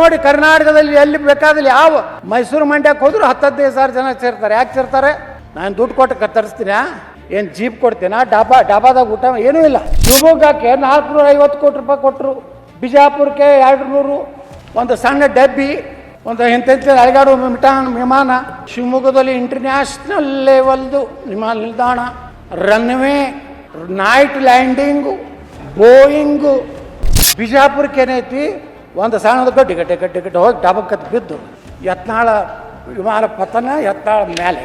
ನೋಡಿ, ಕರ್ನಾಟಕದಲ್ಲಿ ಎಲ್ಲಿ ಬೇಕಾದಲ್ಲಿ ಯಾವ ಮೈಸೂರು ಮಂಡ್ಯಕ್ಕೆ ಹೋದ್ರು ಹತ್ತದೈದು ಸಾವಿರ ಜನ ಸೇರ್ತಾರೆ. ಯಾಕೆ ಸೇರ್ತಾರೆ? ನಾನು ದುಡ್ಡು ಕೊಟ್ಟು ಕತ್ತರಿಸ್ತೀನಿ? ತರಿಸ್ತೀನಾ ಏನು ಜೀಪ್ ಕೊಡ್ತೀನಾ? ಡಾಬಾ, ಡಾಬಾದಾಗ ಊಟ ಏನೂ ಇಲ್ಲ. ಶಿವಮೊಗ್ಗಕ್ಕೆ ನಾಲ್ಕುನೂರ ಐವತ್ತು ಕೋಟಿ ರೂಪಾಯಿ ಕೊಟ್ಟರು ಬಿಜಾಪುರಕ್ಕೆ ಎರಡು ನೂರು ಒಂದು ಸಣ್ಣ ಡಬ್ಬಿ, ಒಂದು ಇಂಥ ಅಳಗಾಡು ಮಿಟಾನ್ ವಿಮಾನ. ಶಿವಮೊಗ್ಗದಲ್ಲಿ ಇಂಟರ್ನ್ಯಾಷನಲ್ ಲೆವೆಲ್ದು ವಿಮಾನ ನಿಲ್ದಾಣ. ರನ್ವೇ ನೈಟ್ ಲ್ಯಾಂಡಿಂಗು ಬೋಯಿಂಗು ಬಿಜಾಪುರಕ್ಕೆ ಏನೈತಿ? ಒಂದು ಸಣ್ಣದ ಗಡ್ಡಿ ಗಡ್ಡೆ ಗಡ್ಡೆ ಗಡ್ಡೆ ಹೋಗಿ ಡಬಕ್ಕತ್ ಬಿದ್ದು, ಯತ್ನಾಳ ವಿಮಾನ ಪತನ ಯತ್ನಾಳ ಮೇಲೆ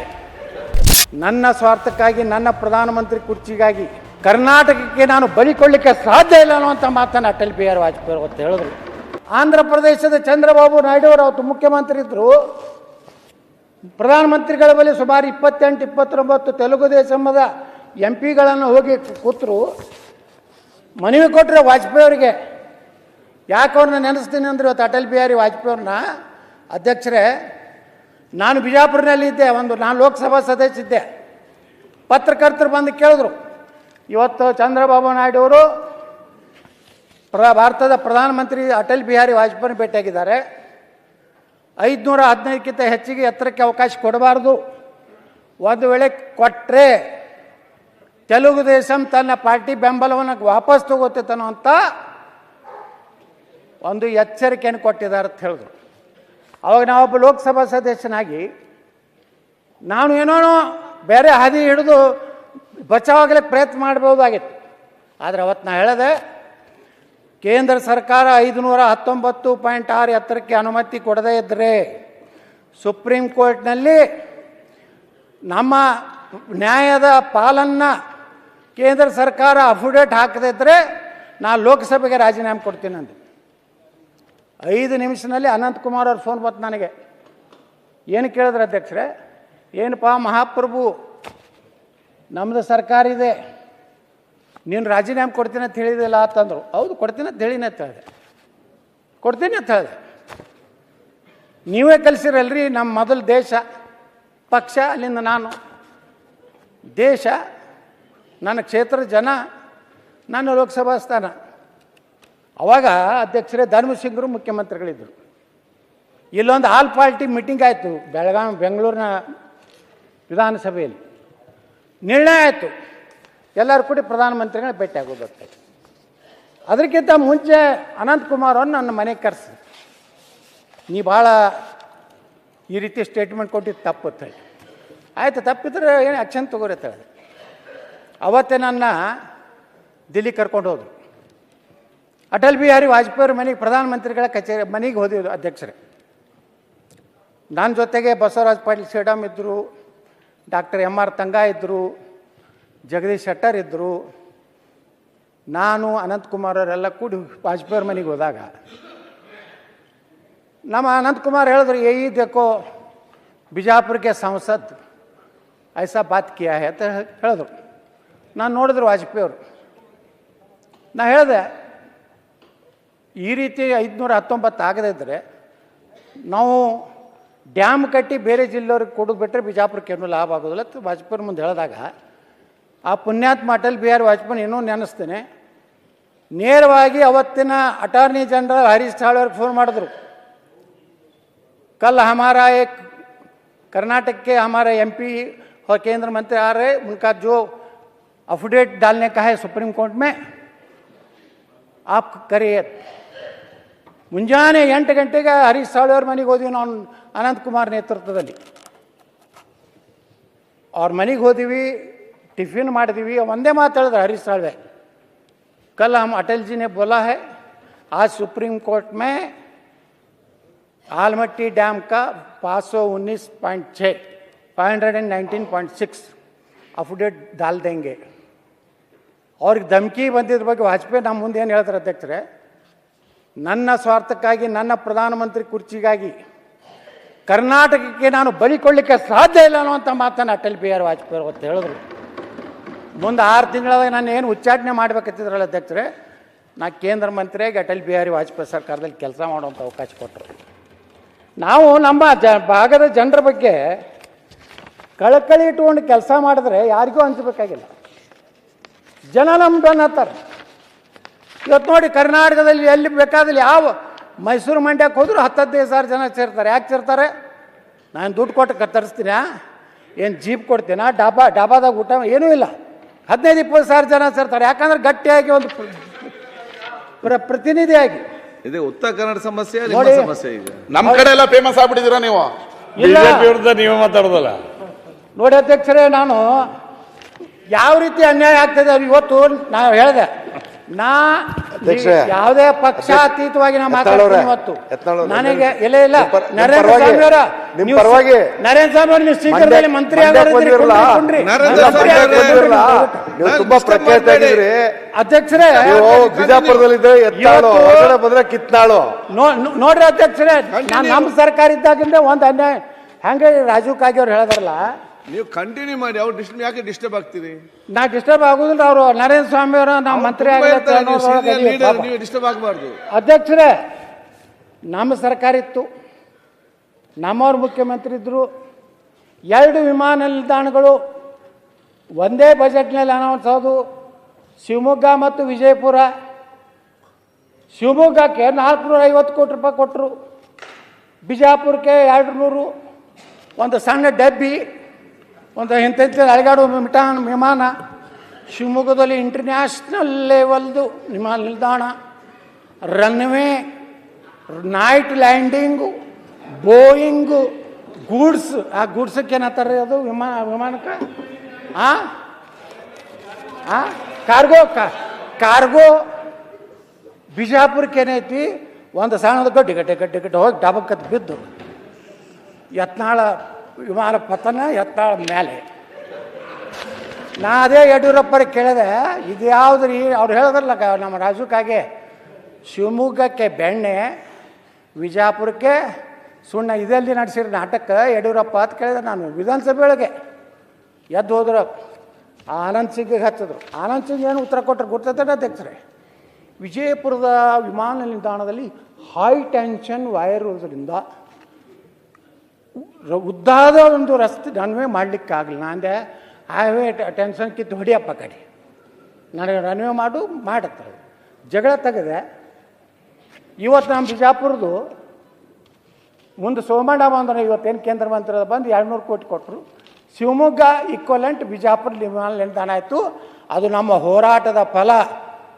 ನನ್ನ ಸ್ವಾರ್ಥಕ್ಕಾಗಿ, ನನ್ನ ಪ್ರಧಾನಮಂತ್ರಿ ಕುರ್ಚಿಗಾಗಿ ಕರ್ನಾಟಕಕ್ಕೆ ನಾನು ಬಲಿಕೊಳ್ಳಿಕ್ಕೆ ಸಾಧ್ಯ ಇಲ್ಲ ಅನ್ನುವಂಥ ಮಾತನ್ನು ಅಟಲ್ ಬಿಹಾರಿ ವಾಜಪೇಯಿ ಅವತ್ತು ಹೇಳಿದ್ರು. ಆಂಧ್ರ ಪ್ರದೇಶದ ಚಂದ್ರಬಾಬು ನಾಯ್ಡು ಅವರು ಅವತ್ತು ಮುಖ್ಯಮಂತ್ರಿ ಇದ್ದರು ಪ್ರಧಾನಮಂತ್ರಿಗಳ ಬಳಿ ಸುಮಾರು ಇಪ್ಪತ್ತೆಂಟು, ಇಪ್ಪತ್ತೊಂಬತ್ತು ತೆಲುಗು ದೇಶಮದ ಎಂ ಪಿಗಳನ್ನು ಹೋಗಿ ಕೂತರು. ಮನವಿ ಕೊಟ್ಟರೆ ವಾಜಪೇಯಿ ಅವರಿಗೆ ಯಾಕೆ ಅವ್ರನ್ನ ನೆನೆಸ್ತೀನಿ ಅಂದ್ರೆ ಇವತ್ತು ಅಟಲ್ ಬಿಹಾರಿ ವಾಜಪೇಯಿ ಅವ್ರನ್ನ ಅಧ್ಯಕ್ಷರೇ, ನಾನು ಬಿಜಾಪುರನಲ್ಲಿದ್ದೆ ಒಂದು ನಾನು ಲೋಕಸಭಾ ಸದಸ್ಯ ಇದ್ದೆ. ಪತ್ರಕರ್ತರು ಬಂದು ಕೇಳಿದ್ರು, ಇವತ್ತು ಚಂದ್ರಬಾಬು ನಾಯ್ಡು ಅವರು ಪ್ರ, ಭಾರತದ ಪ್ರಧಾನಮಂತ್ರಿ ಅಟಲ್ ಬಿಹಾರಿ ವಾಜಪೇಯಿ ಭೇಟಿಯಾಗಿದ್ದಾರೆ. ಐದುನೂರ ಹದಿನೈದಕ್ಕಿಂತ ಹೆಚ್ಚಿಗೆ ಎತ್ತರಕ್ಕೆ ಅವಕಾಶ ಕೊಡಬಾರ್ದು. ಒಂದು ವೇಳೆ ಕೊಟ್ಟರೆ ತೆಲುಗು ದೇಶಂ ತನ್ನ ಪಾರ್ಟಿ ಬೆಂಬಲವನ್ನು ವಾಪಸ್ ತಗೋತೈತನೋ ಅಂತ ಒಂದು ಎಚ್ಚರಿಕೆಯನ್ನು ಕೊಟ್ಟಿದ್ದಾರೆ ಅಂತ ಹೇಳಿದ್ರು. ಅವಾಗ ನಾವೊಬ್ಬ ಲೋಕಸಭಾ ಸದಸ್ಯನಾಗಿ ನಾನು ಏನೋ ಬೇರೆ ಹಾದಿ ಹಿಡಿದು ಬಚಾವಾಗಲಿಕ್ಕೆ ಪ್ರಯತ್ನ ಮಾಡ್ಬೋದಾಗಿತ್ತು. ಆದರೆ ಅವತ್ತು ನಾ ಹೇಳಿದೆ, ಕೇಂದ್ರ ಸರ್ಕಾರ ಐದುನೂರ ಹತ್ತೊಂಬತ್ತು ಪಾಯಿಂಟ್ ಆರು ಎತ್ತರಕ್ಕೆ ಅನುಮತಿ ಕೊಡದೇ ಇದ್ದರೆ ಸುಪ್ರೀಂ ಕೋರ್ಟ್ನಲ್ಲಿ ನಮ್ಮ ನ್ಯಾಯದ ಪಾಲನ್ನು ಕೇಂದ್ರ ಸರ್ಕಾರ ಅಫಿಡೇಟ್ ಹಾಕದಿದ್ದರೆ ನಾನು ಲೋಕಸಭೆಗೆ ರಾಜೀನಾಮೆ ಕೊಡ್ತೀನಿ ಅಂದೆ. ಐದು ನಿಮಿಷದಲ್ಲಿ ಅನಂತಕುಮಾರ್ ಅವ್ರ ಫೋನ್ ಬಂತು ನನಗೆ. ಏನು ಕೇಳಿದ್ರೆ ಅಧ್ಯಕ್ಷರೇ? ಏನಪ್ಪ, ಮಹಾಪ್ರಭು ನಮ್ಮದು ಸರ್ಕಾರ ಇದೆ. ನೀನು ರಾಜೀನಾಮೆ ಕೊಡ್ತೀನಿ ಅಂತ ಹೇಳಿದಿಲ್ಲ ಅಂತಂದರು ಹೌದು, ಕೊಡ್ತೀನಿ ಅಂತ ಹೇಳಿನ ಅಂತ ಹೇಳಿದೆ. ಕೊಡ್ತೀನಿ ಅಂತ ಹೇಳಿದೆ. ನೀವೇ ಕಲಿಸಿರಲ್ರಿ ನಮ್ಮ ಮೊದಲು ದೇಶ, ಪಕ್ಷ, ಅಲ್ಲಿಂದ ನಾನು. ದೇಶ, ನನ್ನ ಕ್ಷೇತ್ರದ ಜನ, ನನ್ನ ಲೋಕಸಭಾ ಸ್ಥಾನ. ಅವಾಗ ಅಧ್ಯಕ್ಷರೇ ಧರ್ಮಸಿಂಗರು ಮುಖ್ಯಮಂತ್ರಿಗಳಿದ್ದರು ಇಲ್ಲೊಂದು ಆಲ್ ಪಾರ್ಟಿ ಮೀಟಿಂಗ್ ಆಯಿತು ಬೆಳಗಾವಿ ಬೆಂಗಳೂರಿನ ವಿಧಾನಸಭೆಯಲ್ಲಿ. ನಿರ್ಣಯ ಆಯಿತು. ಎಲ್ಲರೂ ಕೂಡ ಪ್ರಧಾನಮಂತ್ರಿಗಳ ಭೇಟಿ ಆಗೋದಕ್ಕೆ ಅದಕ್ಕಿಂತ ಮುಂಚೆ ಅನಂತಕುಮಾರ್ ಅವ್ರನ್ನ ನನ್ನ ಮನೆಗೆ ಕರೆಸಿ ನೀ ಭಾಳ ಈ ರೀತಿ ಸ್ಟೇಟ್ಮೆಂಟ್ ಕೊಟ್ಟಿದ್ದು ತಪ್ಪು ಹೇಳಿ. ಆಯಿತು, ತಪ್ಪಿದ್ರೆ ಏನು ಆಕ್ಷನ್ ತಗೋರಿ ಅಂತ ಹೇಳಿದೆ ಅವತ್ತೇ ನನ್ನ ದಿಲ್ಲಿ ಕರ್ಕೊಂಡು ಹೋದ್ರು. ಅಟಲ್ ಬಿಹಾರಿ ವಾಜಪೇಯಿ ಮನೆಗೆ ಪ್ರಧಾನಮಂತ್ರಿಗಳ ಕಚೇರಿ ಮನೆಗೆ ಹೋದಿದ್ದು ಅಧ್ಯಕ್ಷರೇ. ನನ್ನ ಜೊತೆಗೆ ಬಸವರಾಜ ಪಾಟೀಲ್ ಶ್ರೀಡಮ್ ಇದ್ದರು ಡಾಕ್ಟರ್ ಎಂ ಆರ್ ತಂಗ ಇದ್ದರು ಜಗದೀಶ್ ಶೆಟ್ಟರ್ ಇದ್ದರು ನಾನು ಅನಂತಕುಮಾರ್ ಅವರೆಲ್ಲ ಕೂಡಿ ವಾಜಪೇಯಿ ಮನೆಗೆ ಹೋದಾಗ, ನಮ್ಮ ಅನಂತಕುಮಾರ್ ಹೇಳಿದ್ರು, ಏ ದೇಕೋ ಬಿಜಾಪುರಕ್ಕೆ ಸಂಸತ್ ಐಸಾ ಬಾತ್ ಕಿಯಾ ಅಂತ ಹೇಳಿದ್ರು. ನಾನು ನೋಡಿದ್ರು ವಾಜಪೇಯಿ ಅವರು. ನಾ ಹೇಳಿದೆ ಈ ರೀತಿ ಐದುನೂರ ಹತ್ತೊಂಬತ್ತು ಆಗದೇ ಇದ್ದರೆ ನಾವು ಡ್ಯಾಮ್ ಕಟ್ಟಿ ಬೇರೆ ಜಿಲ್ಲೆಯವ್ರಿಗೆ ಕೊಡೋದು ಬಿಟ್ಟರೆ ಬಿಜಾಪುರಕ್ಕೆ ಏನೂ ಲಾಭ ಆಗೋದಿಲ್ಲ ಅಂತ ವಾಜಪೇಯಿ ಮುಂದೆ ಹೇಳಿದಾಗ ಆ ಪುಣ್ಯಾತ್ಮ ಅಟಲ್ ಬಿಹಾರಿ ವಾಜಪೇಯಿ ಏನೋ ನೆನೆಸ್ತೇನೆ ನೇರವಾಗಿ ಅವತ್ತಿನ ಅಟಾರ್ನಿ ಜನರಲ್ ಹರೀಶ್ ಸಾಳ್ ಅವ್ರಿಗೆ ಫೋನ್ ಮಾಡಿದ್ರು कल हमारा एक कर्नाटक के हमारे एमपी और केंद्र मंत्री आ रहे उनका जो अफिडेट डालने का है सुप्रीम कोर्ट में आप करिए ಮುಂಜಾನೆ ಎಂಟು ಗಂಟೆಗೆ ಹರೀಶ್ ಸಾಳಿ ಅವ್ರ ಮನೆಗೆ ಹೋದ್ವಿ ನಾವು ಅನಂತಕುಮಾರ್ ನೇತೃತ್ವದಲ್ಲಿ ಅವ್ರ ಮನೆಗೆ ಹೋದಿವಿ ಟಿಫಿನ್ ಮಾಡಿದ್ವಿ ಒಂದೇ ಮಾತು ಹೇಳಿದ್ರು ಹರೀಶ್ ಸಾಳ್ವೆ कल हम अटल जी ने बोला है आज सुप्रीम कोर्ट में आलमट्टी डैम का पाँच सौ उन्नीस पॉइंट छः five hundred and nineteen point six affidavit डाल देंगे ಅವ್ರಿಗೆ ಧಮಕಿ ಬಂದಿದ್ರ ಬಗ್ಗೆ ವಾಜಪೇಯಿ ನಮ್ಮ ಮುಂದೆ ಏನು ಹೇಳ್ತಾರೆ ಅಧ್ಯಕ್ಷರೇ ನನ್ನ ಸ್ವಾರ್ಥಕ್ಕಾಗಿ, ನನ್ನ ಪ್ರಧಾನಮಂತ್ರಿ ಕುರ್ಚಿಗಾಗಿ ಕರ್ನಾಟಕಕ್ಕೆ ನಾನು ಬಲಿಕೊಳ್ಳಿಕ್ಕೆ ಸಾಧ್ಯ ಇಲ್ಲ ಅನ್ನುವಂಥ ಮಾತನ್ನು ಅಟಲ್ ಬಿಹಾರಿ ವಾಜಪೇಯಿ ಅವತ್ತು ಹೇಳಿದ್ರು. ಮುಂದೆ ಆರು ತಿಂಗಳಾಗ ನಾನು ಏನು ಉಚ್ಚಾಟನೆ ಮಾಡಬೇಕಂತಿದ್ರಲ್ಲ ಅಧ್ಯಕ್ಷರೇ, ನಾ ಕೇಂದ್ರ ಮಂತ್ರಿಯಾಗಿ ಅಟಲ್ ಬಿಹಾರಿ ವಾಜಪೇಯಿ ಸರ್ಕಾರದಲ್ಲಿ ಕೆಲಸ ಮಾಡುವಂಥ ಅವಕಾಶ ಕೊಟ್ಟರು. ನಾವು ನಮ್ಮ ಜ, ಭಾಗದ ಜನರ ಬಗ್ಗೆ ಕಳಕಳಿ ಇಟ್ಕೊಂಡು ಕೆಲಸ ಮಾಡಿದ್ರೆ ಯಾರಿಗೂ ಹಂಚಬೇಕಾಗಿಲ್ಲ ಜನ ನಮ್ಮ ಇವತ್ತು ನೋಡಿ ಕರ್ನಾಟಕದಲ್ಲಿ ಎಲ್ಲಿ ಬೇಕಾದಲ್ಲಿ ಯಾವ ಮೈಸೂರು ಮಂಡ್ಯಕ್ಕೆ ಹೋದ್ರು ಹತ್ತು ಹದಿನೈದು ಸಾವಿರ ಜನ ಸೇರ್ತಾರೆ. ಯಾಕೆ ಸೇರ್ತಾರೆ? ನಾನು ದುಡ್ಡು ಕೊಟ್ಟು ಕ- ಏನು ಜೀಪ್ ಕೊಡ್ತೀನಾ? ಡಾಬಾ ಡಾಬಾದಾಗ ಊಟ ಏನೂ ಇಲ್ಲ. ಹದಿನೈದು ಇಪ್ಪತ್ತು ಸಾವಿರ ಜನ ಸೇರ್ತಾರೆ. ಯಾಕಂದ್ರೆ ಗಟ್ಟಿಯಾಗಿ ಒಂದು ಪ್ರ- ಪ್ರ ಪ್ರತಿನಿಧಿಯಾಗಿ. ಇದೆ ಉತ್ತರ ಕನ್ನಡ ಸಮಸ್ಯೆ ನಿಮ್ಮ ನೋಡಿ. ಸಮಸ್ಯೆ ಈಗ? ನಮ್ಮ ಕಡೆ ಎಲ್ಲ ಫೇಮಸ್ ಆಗ್ಬಿಟ್ಟಿದ್ದೀರಾ ನೀವು? ಇಲ್ಲ. ಬಿಜೆಪಿ ವಿರುದ್ಧ ನೀವು ಮಾತಾಡೋದಲ್ಲ? ನೋಡಿ ಅಧ್ಯಕ್ಷರೇ ನಾನು ಯಾವ ರೀತಿ ಅನ್ಯಾಯ ಆಗ್ತದೆ ಅದು ಇವತ್ತು ನಾವು ಹೇಳಿದೆ. ನಾ ಯಾವುದೇ ಪಕ್ಷಾತೀತವಾಗಿ ನಾ ಮಾತಾಡ್ತೀನಿ ಇವತ್ತು. ನನಗೆ ಇಲ್ಲ. ಇಲ್ಲ ನರೇಂದ್ರ ಸ್ವಾಮಿ ಅವರ ನಿಮ್ಮ ನೀವು ಪರವಾಗಿ ನರೇಂದ್ರ ಸ್ವಾಮಿ ಅವರು ನೀವು ಶೀಘ್ರದಲ್ಲಿ ಮಂತ್ರಿ ತುಂಬಾ ಪ್ರಖ್ಯಾತ ಅಧ್ಯಕ್ಷರೇ ಬಿಜಾಪುರದಲ್ಲಿದ್ದೆ ಎತ್ತಾಳು ಬಂದ್ರೆ ಕಿತ್ನಾಳು. ನೋಡ್ರಿ ಅಧ್ಯಕ್ಷರೇ ನಾನು ನಮ್ಮ ಸರ್ಕಾರ ಇದ್ದಾಗಿಂದ ಒಂದು ಅನ್ಯಾಯ ಹೆಂಗ ರಾಜೀವ್ ಕಾಗಿ ಅವ್ರು ಹೇಳಿದಾರಲ್ಲ ನೀವು ಕಂಟಿನ್ಯೂ ಮಾಡಿ ಅವ್ರು ಡಿಸ್ಟರ್ಬ್ ಯಾಕೆ ಡಿಸ್ಟರ್ಬ್ ಆಗ್ತೀರಿ? ನಾ ಡಿಸ್ಟರ್ಬ್ ಆಗುದಿಲ್ಲ ಅವರು. ನರೇಂದ್ರ ಸ್ವಾಮಿ ಅವರು ನಾವು ಮಂತ್ರಿ ನೀವು ಡಿಸ್ಟರ್ಬ್ ಆಗಬಾರ್ದು. ಅಧ್ಯಕ್ಷರೇ ನಮ್ಮ ಸರ್ಕಾರ ಇತ್ತು. ನಮ್ಮವ್ರ ಮುಖ್ಯಮಂತ್ರಿ ಇದ್ದರು ಎರಡು ವಿಮಾನ ನಿಲ್ದಾಣಗಳು ಒಂದೇ ಬಜೆಟ್ನಲ್ಲಿ ಅನೌನ್ಸ್ ಆದವು. ಶಿವಮೊಗ್ಗ ಮತ್ತು ವಿಜಯಪುರ. ಶಿವಮೊಗ್ಗಕ್ಕೆ ನಾಲ್ಕುನೂರ ಐವತ್ತು ಕೋಟಿ ರೂಪಾಯಿ ಕೊಟ್ಟರು ಬಿಜಾಪುರಕ್ಕೆ ಎರಡು ನೂರು. ಒಂದು ಸಣ್ಣ ಡಬ್ಬಿ. ಒಂದು ಇಂಥ ಅಳಗಾಡು ಮಿಟಾನ್ ವಿಮಾನ ಶಿವಮೊಗ್ಗದಲ್ಲಿ ಇಂಟರ್ನ್ಯಾಷನಲ್ ಲೆವೆಲ್ದು ವಿಮಾನ ನಿಲ್ದಾಣ. Runway night landing Boeing goods. ಆ ಗೂಡ್ಸಕ್ಕೆ ಏನಂತಾರೆ ಅದು ವಿಮಾನ ವಿಮಾನಕ್ಕೆ? ಆ? ಕಾರ್ಗೋ ಕಾರ್ಗೋ ಬಿಜಾಪುರಕ್ಕೆ ಏನೈತಿ? ಒಂದು ಸಣ್ಣದ ಗಡ್ಡೆ ಗಡ್ಡೆ ಗಡ್ಡೆ ಗಡ್ಡೆ. ಹೋಗಿ ಡಾಬಕ್ಕತ್ ಬಿದ್ದು. ಯತ್ನಾಳ ವಿಮಾನ ಪತನ ಎತ್ತಾಳ ಮೇಲೆ ನಾ ಅದೇ ಯಡಿಯೂರಪ್ಪರಿಗೆ ಕೇಳಿದೆ, ಇದು ಯಾವ್ದು ರೀ ಅವ್ರು ಹೇಳಿದ್ರಲ್ಲ ನಮ್ಮ ರಾಜು ಕಾಗೆ, ಶಿವಮೊಗ್ಗಕ್ಕೆ ಬೆಣ್ಣೆ, ವಿಜಾಪುರಕ್ಕೆ ಸುಣ್ಣ, ಇದೆಲ್ಲಿ ನಡೆಸಿರೋ ನಾಟಕ ಯಡಿಯೂರಪ್ಪ ಅಂತ ಕೇಳಿದೆ ನಾನು ವಿಧಾನಸಭೆ ಒಳಗೆ ಎದ್ದು ಹೋದ್ರೆ ಆನಂದ್ ಸಿಂಗ್ಗೆ ಹತ್ತಿದ್ರು ಆನಂದ್ ಸಿಂಗ್ ಏನು ಉತ್ತರ ಕೊಟ್ಟರು ಗೊತ್ತೈತೆ ಅಧ್ಯಕ್ಷರೇ. ವಿಜಯಪುರದ ವಿಮಾನ ನಿಲ್ದಾಣದಲ್ಲಿ ಹೈ ಟೆನ್ಷನ್ ವೈರ್ ಇರೋದ್ರಿಂದ ಉದ್ದಾದ ಒಂದು ರಸ್ತೆ ರನ್ವೇ ಮಾಡಲಿಕ್ಕಾಗಲಿಲ್ಲ. ಅಂದೆ ಹೈವೇ ಟೆನ್ಷನ್ ಕಿತ್ತು ಹೊಡಿಯಪ್ಪ ಕಡೆ. ನನಗೆ ರನ್ವೇ ಮಾಡು, ಮಾಡುತ್ತೆ ಜಗಳ ತೆಗೆದೆ. ಇವತ್ತು ನಮ್ಮ ಬಿಜಾಪುರದು ಮುಂದೆ ಸೋಮಣ್ಣ ಬಂದ್ರೆ ಇವತ್ತೇನು ಕೇಂದ್ರ ಮಂತ್ರಿ ಬಂದು ಎರಡುನೂರು ಕೋಟಿ ಕೊಟ್ಟರು ಶಿವಮೊಗ್ಗ ಇಕ್ವಲೆಂಟ್ ಬಿಜಾಪುರ ವಿಮಾನ ನಿಲ್ದಾಣ ಆಯಿತು. ಅದು ನಮ್ಮ ಹೋರಾಟದ ಫಲ.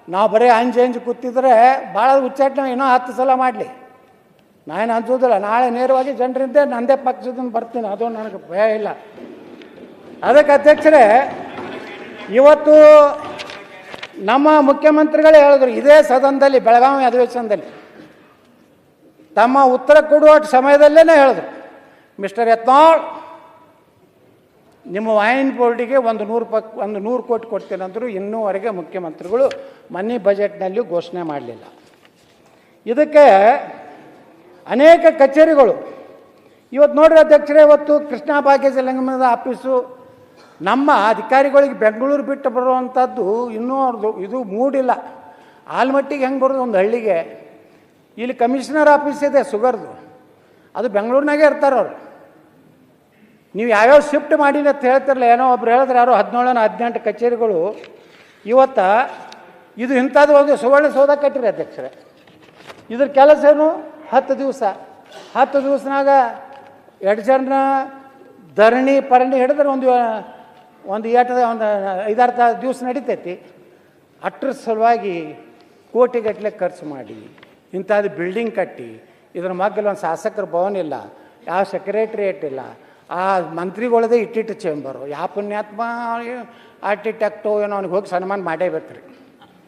ನಾವು ಬರೀ ಅಂಜು ಅಂಜು ಕೂತಿದ್ರೆ ಭಾಳ ಉಚ್ಚಾಟನೆ ಇನ್ನೂ ಹತ್ತು ಸಲ ಮಾಡಲಿ. ನಾನು ಅನ್ಸೋದಿಲ್ಲ ನಾಳೆ ನೇರವಾಗಿ ಜನರಿಂದ ನಂದೇ ಪಕ್ಷದಿಂದ ಬರ್ತೀನಿ, ಅದು ನನಗೆ ಭಯ ಇಲ್ಲ. ಅದಕ್ಕೆ ಅಧ್ಯಕ್ಷರೇ, ಇವತ್ತು ನಮ್ಮ ಮುಖ್ಯಮಂತ್ರಿಗಳೇ ಹೇಳಿದ್ರು, ಇದೇ ಸದನದಲ್ಲಿ, ಬೆಳಗಾವಿ ಅಧಿವೇಶನದಲ್ಲಿ. ತಮ್ಮ ಉತ್ತರ ಕೊಡುವ ಸಮಯದಲ್ಲೇ ಹೇಳಿದ್ರು. ಮಿಸ್ಟರ್ ಯತ್ನಾಳ್, ನಿಮ್ಮ ವೈನ್ ಬೋರ್ಡಿಗೆ ಒಂದು ನೂರು ಪಕ್, ಒಂದು ನೂರು ಕೋಟಿ ಕೊಡ್ತೀನಂದ್ರು ಇನ್ನೂವರೆಗೆ ಮುಖ್ಯಮಂತ್ರಿಗಳು ಮನಿ ಬಜೆಟ್ನಲ್ಲಿ ಘೋಷಣೆ ಮಾಡಲಿಲ್ಲ. ಇದಕ್ಕೆ ಅನೇಕ ಕಚೇರಿಗಳು. ಇವತ್ತು ನೋಡಿರಿ ಅಧ್ಯಕ್ಷರೇ, ಇವತ್ತು ಕೃಷ್ಣ ಭಾಗ್ಯ ಜಲಂಗಮದ ಆಫೀಸು. ನಮ್ಮ ಅಧಿಕಾರಿಗಳಿಗೆ ಬೆಂಗಳೂರು ಬಿಟ್ಟು ಬರುವಂಥದ್ದು ಇನ್ನೂ ಅವ್ರದ್ದು ಇದು ಮೂಡಿಲ್ಲ. ಆಲ್ಮಟ್ಟಿಗೆ ಹೆಂಗೆ ಬರೋದು ಒಂದು ಹಳ್ಳಿಗೆ. ಇಲ್ಲಿ ಕಮಿಷನರ್ ಆಫೀಸ್ ಇದೆ ಸುಗರ್ದು. ಅದು ಬೆಂಗಳೂರಿನಾಗೆ ಇರ್ತಾರೆ ಅವರು. ನೀವು ಯಾವ್ಯಾವ ಶಿಫ್ಟ್ ಮಾಡೀನಿ ಅಂತ ಹೇಳ್ತಿರಲ್ಲ ಏನೋ ಒಬ್ರು ಹೇಳಿದ್ರೆ ಯಾರೋ ಹದಿನೇಳನ ಹದಿನೆಂಟು ಕಚೇರಿಗಳು. ಇವತ್ತ ಇದು ಇಂಥದ್ದು ಒಂದು ಸುವರ್ಣ ಸೌಧ ಕಟ್ಟಿರಿ ಅಧ್ಯಕ್ಷರೇ. ಇದ್ರ ಕೆಲಸ ಏನು? ಹತ್ತು ದಿವಸ. ಹತ್ತು ದಿವಸನಾಗ ಎರಡು ಜನ ಧರಣಿ, ಪರಣಿ ಹಿಡಿದ್ರೆ ಒಂದು ಒಂದು ಏಟದ ಒಂದು ಐದಾರು ದಿವಸ ನಡೀತೈತಿ. ಅಟ್ರ ಸಲುವಾಗಿ ಕೋಟಿಗಟ್ಟಲೆ ಖರ್ಚು ಮಾಡಿ ಇಂಥದ್ದು ಬಿಲ್ಡಿಂಗ್ ಕಟ್ಟಿ, ಇದ್ರ ಮಗ್ಗಲ್ಲಿ ಒಂದು ಶಾಸಕರ ಭವನ ಇಲ್ಲ, ಯಾವ ಸೆಕ್ರೆಟ್ರಿಯೇಟ್ ಇಲ್ಲ, ಆ ಮಂತ್ರಿಗಳದೇ ಇಟ್ಟಿಟ್ಟು ಚೇಂಬರು ಯಾವ ಪುಣ್ಯಾತ್ಮ ಆರ್ಟಿಟೆಕ್ಟು ಏನೋ ಅವ್ನಿಗೆ ಹೋಗಿ ಸನ್ಮಾನ ಮಾಡೇ ಬೇಕ್ರಿ.